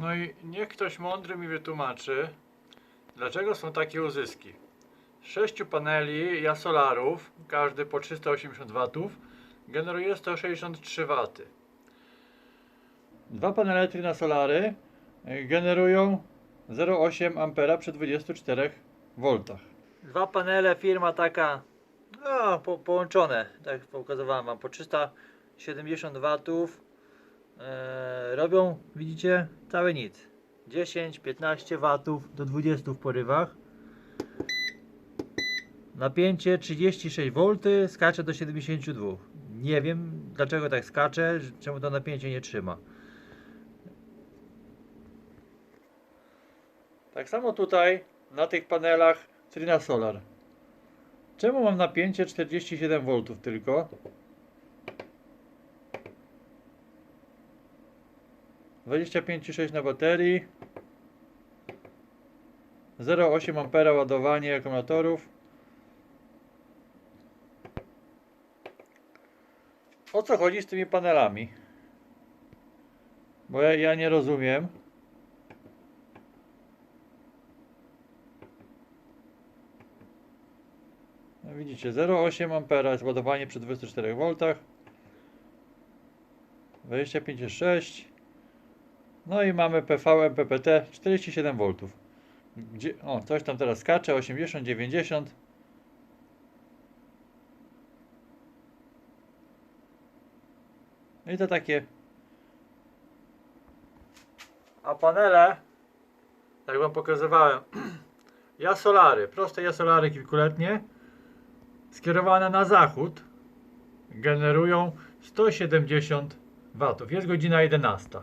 No i niech ktoś mądry mi wytłumaczy, dlaczego są takie uzyski. Sześciu paneli jasolarów, każdy po 380 W, generuje 163 W. Dwa panele Trinasolary y, generują 0,8 A przy 24 V. Dwa panele, firma taka, no, po, połączone, tak pokazywałem Wam, po 370 watów. E, robią, widzicie, całe nic. 10-15 watów do 20 w porywach. Napięcie 36 V, skacze do 72. Nie wiem dlaczego tak skacze, czemu to napięcie nie trzyma. Tak samo tutaj na tych panelach Trina Solar. Czemu mam napięcie 47 V tylko? Dwadzieścia pięć i sześć na baterii. 0,8 ampera ładowanie akumulatorów. O co chodzi z tymi panelami? Bo ja, ja nie rozumiem. No widzicie, 0,8 ampera jest ładowanie przy 24 V. 25,6 No i mamy PV MPPT 47 V. Gdzie, o, coś tam teraz skacze, 80, 90 No i to takie a panele jak wam pokazywałem jasolary, proste jasolary kilkuletnie skierowane na zachód generują 170 W. Jest godzina 11.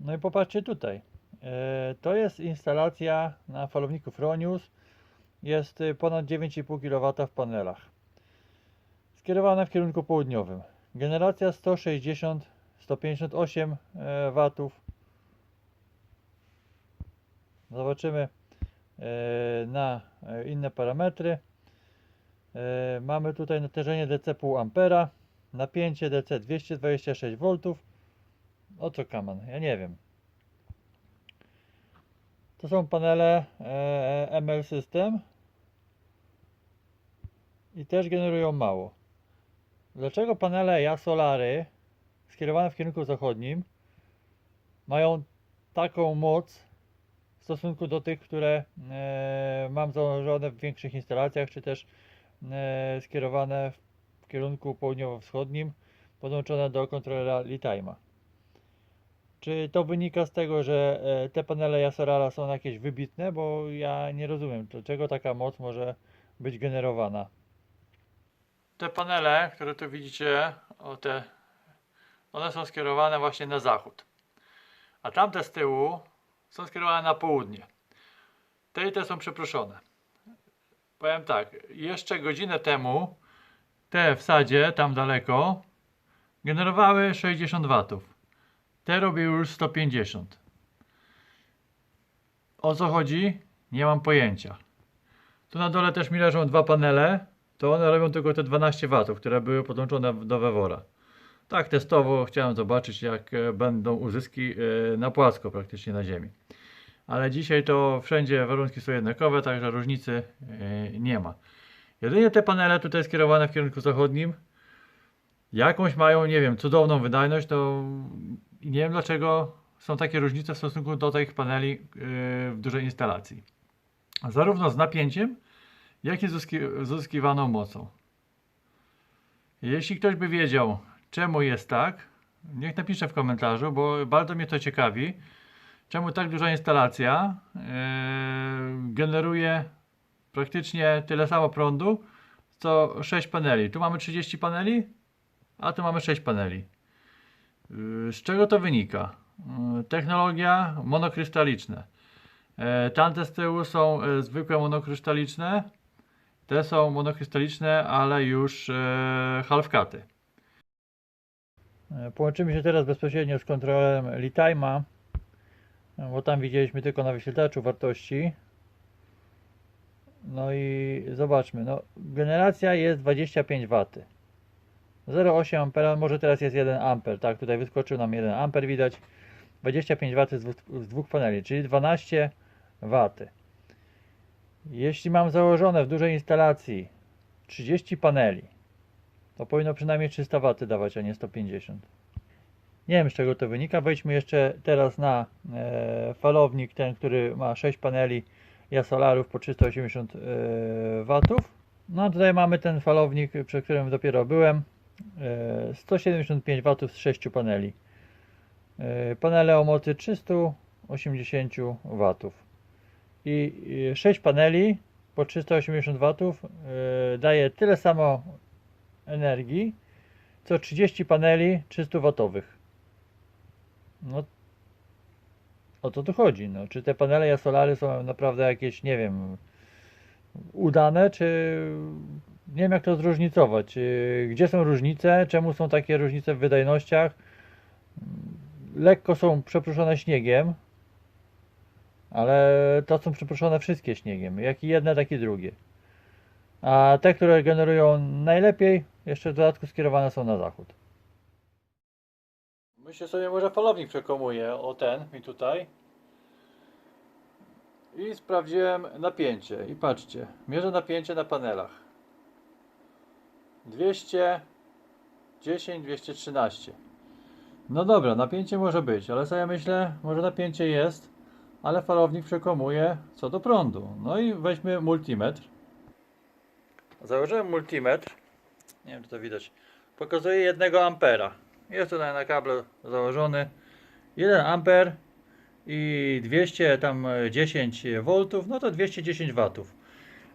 No i popatrzcie tutaj. E, To jest instalacja na falowniku Fronius. Jest y, ponad 9,5 kW w panelach. Skierowane w kierunku południowym. Generacja 160 158 e, W. Zobaczymy e, na e, inne parametry. Mamy tutaj natężenie DC pół ampera, napięcie DC 226 V. O co kaman? Ja nie wiem. To są panele e, ML System i też generują mało. Dlaczego panele Jasolary skierowane w kierunku zachodnim mają taką moc w stosunku do tych, które e, mam założone w większych instalacjach, czy też e, skierowane w kierunku południowo-wschodnim, podłączone do kontrolera Litime'a. Czy to wynika z tego, że e, te panele Yasorara są jakieś wybitne? Bo ja nie rozumiem, dlaczego taka moc może być generowana. Te panele, które tu widzicie, o te, one są skierowane właśnie na zachód. A tamte z tyłu są skierowane na południe. Te i te są przeproszone. Powiem tak, jeszcze godzinę temu te w sadzie, tam daleko, generowały 60 W. Te robią już 150. O co chodzi? Nie mam pojęcia. Tu na dole też mi leżą dwa panele, to one robią tylko te 12 W, które były podłączone do Wewora. Tak testowo chciałem zobaczyć, jak e, będą uzyski e, na płasko, praktycznie na ziemi. Ale dzisiaj to wszędzie warunki są jednakowe, także różnicy e, nie ma. Jedynie te panele tutaj skierowane w kierunku zachodnim, jakąś mają, nie wiem, cudowną wydajność, to nie wiem dlaczego są takie różnice w stosunku do tych paneli yy, w dużej instalacji. Zarówno z napięciem, jak i z uzyski- z uzyskiwaną mocą. Jeśli ktoś by wiedział, czemu jest tak, niech napisze w komentarzu, bo bardzo mnie to ciekawi, czemu tak duża instalacja yy, generuje praktycznie tyle samo prądu, co 6 paneli. Tu mamy 30 paneli, a tu mamy 6 paneli. Yy, Z czego to wynika? Yy, Technologia monokrystaliczne. Yy, Tamte z tyłu są yy, zwykłe monokrystaliczne. Te są monokrystaliczne, ale już yy, halfkaty. Połączymy się teraz bezpośrednio z kontrolerem Litime'a, bo tam widzieliśmy tylko na wyświetlaczu wartości. No i zobaczmy, no generacja jest 25 W. 0,8 A, może teraz jest 1 A, tak, tutaj wyskoczył nam 1 A widać. 25 W z dwóch, paneli, czyli 12 W. Jeśli mam założone w dużej instalacji 30 paneli, to powinno przynajmniej 300 W dawać, a nie 150. Nie wiem z czego to wynika. Wejdźmy jeszcze teraz na e, falownik, ten, który ma 6 paneli jasolarów po 380 e, W. No tutaj mamy ten falownik, przy którym dopiero byłem. E, 175 W z 6 paneli. E, Panele o mocy 380 W. I e, 6 paneli po 380 W e, daje tyle samo energii, co 30 paneli 300 watowych. No o to tu chodzi. No. Czy te panele jasolary są naprawdę jakieś, nie wiem, udane, czy nie wiem jak to zróżnicować. Yy, Gdzie są różnice? Czemu są takie różnice w wydajnościach? Lekko są przeproszone śniegiem, ale to są przeproszone wszystkie śniegiem. Jak i jedne, tak i drugie. A te, które generują najlepiej, jeszcze w dodatku skierowane są na zachód. Myślę sobie, może falownik przekomuję o ten mi tutaj. I sprawdziłem napięcie. I patrzcie, mierzę napięcie na panelach. 210, 213. No dobra, napięcie może być, ale sobie myślę, może napięcie jest, ale falownik przekomuje co do prądu. No i weźmy multimetr. Założyłem multimetr. Nie wiem, czy to widać. Pokazuje 1 ampera. Jest tutaj na kablu założony 1 amper i 200 tam e, 10 V, no to 210 W.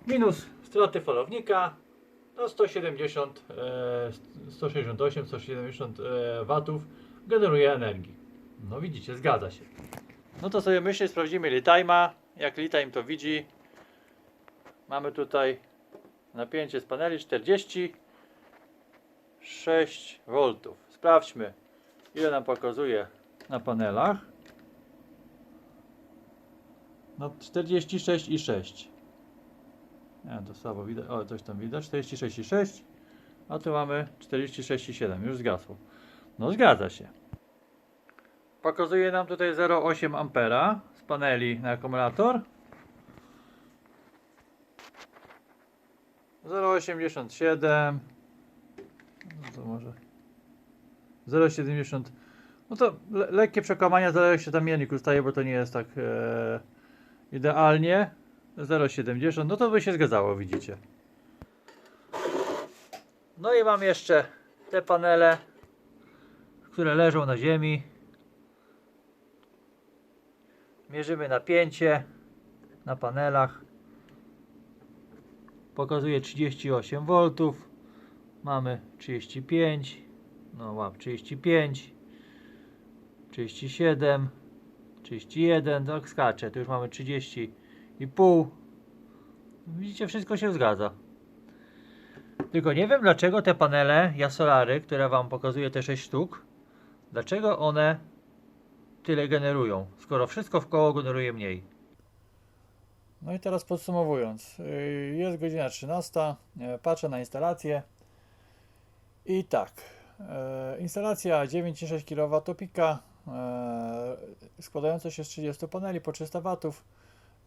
Minus straty falownika to 170, e, 168, 170 e, W generuje energii. No widzicie, zgadza się. No to sobie myślę, sprawdzimy Litime'a. Jak Litime to widzi. Mamy tutaj napięcie z paneli 46 V. Sprawdźmy, ile nam pokazuje na panelach. No 46,6. Nie, to słabo widać. O, coś tam widać. 46,6. A tu mamy 46,7. Już zgasło. No zgadza się. Pokazuje nam tutaj 0,8 ampera z paneli na akumulator. 0,87 no to może 0,70 no to le lekkie przekomania zależy się tam miernik ustaje, bo to nie jest tak e, idealnie 0,70 no to by się zgadzało widzicie. No i mam jeszcze te panele które leżą na ziemi. Mierzymy napięcie na panelach. Pokazuje 38 V mamy 35 no łap 35 37 31 tak skacze. Tu już mamy 30 i pół. Widzicie wszystko się zgadza. Tylko nie wiem dlaczego te panele jasolary które wam pokazuję te 6 sztuk dlaczego one tyle generują skoro wszystko w koło generuje mniej? No i teraz podsumowując, yy, jest godzina 13, yy, patrzę na instalację. I tak, yy, instalacja 9,6 kW pika składająca się z 30 paneli po 300 W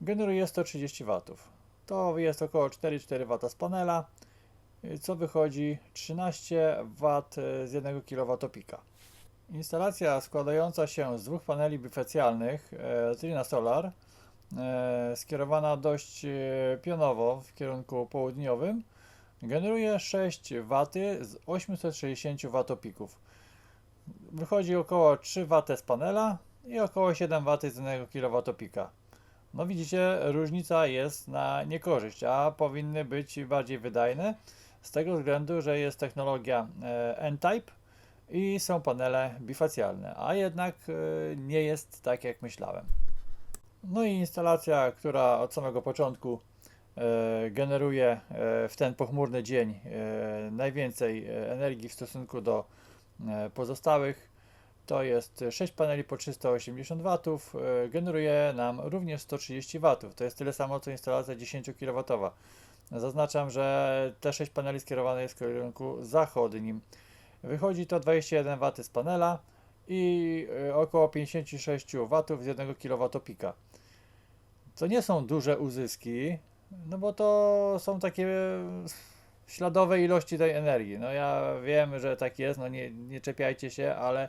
generuje 130 W. To jest około 4,4 W z panela, co wychodzi 13 W z 1 kW pika. Instalacja składająca się z dwóch paneli bifecjalnych yy, Trina Solar e, skierowana dość e, pionowo w kierunku południowym generuje 6 W z 860 watopików. Wychodzi około 3 W z panela i około 7 W z 1 kWpika. No widzicie, różnica jest na niekorzyść, a powinny być bardziej wydajne z tego względu, że jest technologia e, N-Type i są panele bifacjalne, a jednak e, nie jest tak jak myślałem. No i instalacja, która od samego początku e, generuje w ten pochmurny dzień najwięcej energii w stosunku do pozostałych, to jest 6 paneli po 380 W, e, generuje nam również 130 W. To jest tyle samo co instalacja 10 kW. Zaznaczam, że te 6 paneli skierowane jest w kierunku zachodnim. Wychodzi to 21 W z panela i e, około 56 W z 1 kWp. To nie są duże uzyski, no bo to są takie śladowe ilości tej energii. No ja wiem, że tak jest, no nie, nie czepiajcie się, ale e,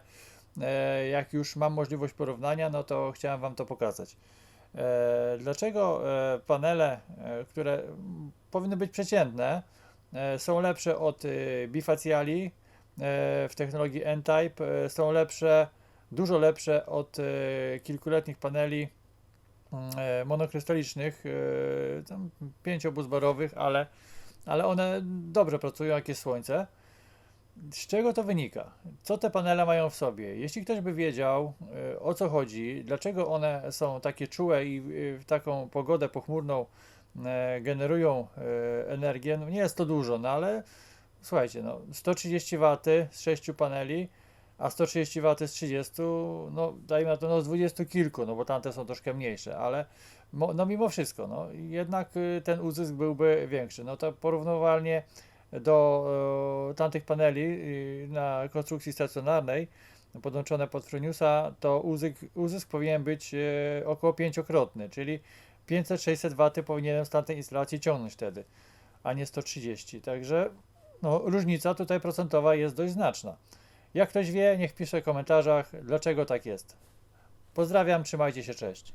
jak już mam możliwość porównania, no to chciałem Wam to pokazać. E, dlaczego e, panele, e, które powinny być przeciętne, e, są lepsze od e, bifacjali e, w technologii N-Type, e, są lepsze, dużo lepsze od e, kilkuletnich paneli mm, e, monokrystalicznych, e, tam pięciobuzbarowych, ale, ale one dobrze pracują, jak jest słońce. Z czego to wynika? Co te panele mają w sobie? Jeśli ktoś by wiedział e, o co chodzi, dlaczego one są takie czułe i w taką pogodę pochmurną e, generują energię, no nie jest to dużo, no ale słuchajcie, no 130 W z 6 paneli, a 130 W z 30, no dajmy na to no z 20 kilku, no bo tamte są troszkę mniejsze, ale no mimo wszystko, no jednak y, ten uzysk byłby większy. No to porównywalnie do e, tamtych paneli na konstrukcji stacjonarnej podłączone pod Freniusa, to uzysk, uzysk powinien być e, około pięciokrotny, czyli 500-600 W powinienem z tamtej instalacji ciągnąć wtedy, a nie 130. Także no, różnica tutaj procentowa jest dość znaczna. Jak ktoś wie, niech pisze w komentarzach, dlaczego tak jest. Pozdrawiam, trzymajcie się, cześć.